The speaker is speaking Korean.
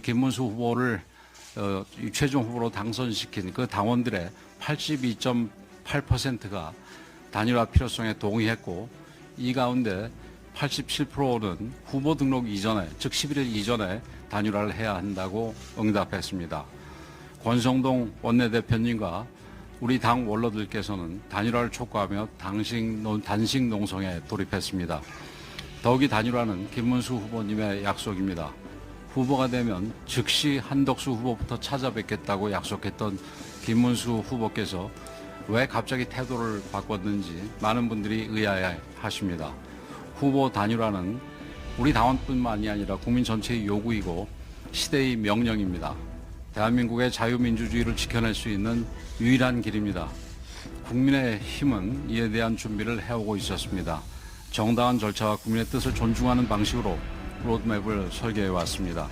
김문수 후보를 어, 이 최종 후보로 당선시킨 그 당원들의 82.8%가 단일화 필요성에 동의했고 이 가운데 87%는 후보 등록 이전에 즉 11일 이전에 단일화를 해야 한다고 응답했습니다. 권성동 원내대표님과 우리 당 원로들께서는 단일화를 촉구하며 당식, 농- 단식 농성에 돌입했습니다. 더욱이 단일화는 김문수 후보님의 약속입니다. 후보가 되면 즉시 한덕수 후보부터 찾아뵙겠다고 약속했던 김문수 후보께서 왜 갑자기 태도를 바꿨는지 많은 분들이 의아해 하십니다. 후보 단일화는 우리 당원뿐만이 아니라 국민 전체의 요구이고 시대의 명령입니다. 대한민국의 자유민주주의를 지켜낼 수 있는 유일한 길입니다. 국민의 힘은 이에 대한 준비를 해오고 있었습니다. 정당한 절차와 국민의 뜻을 존중하는 방식으로 로드맵을 설계해 왔습니다.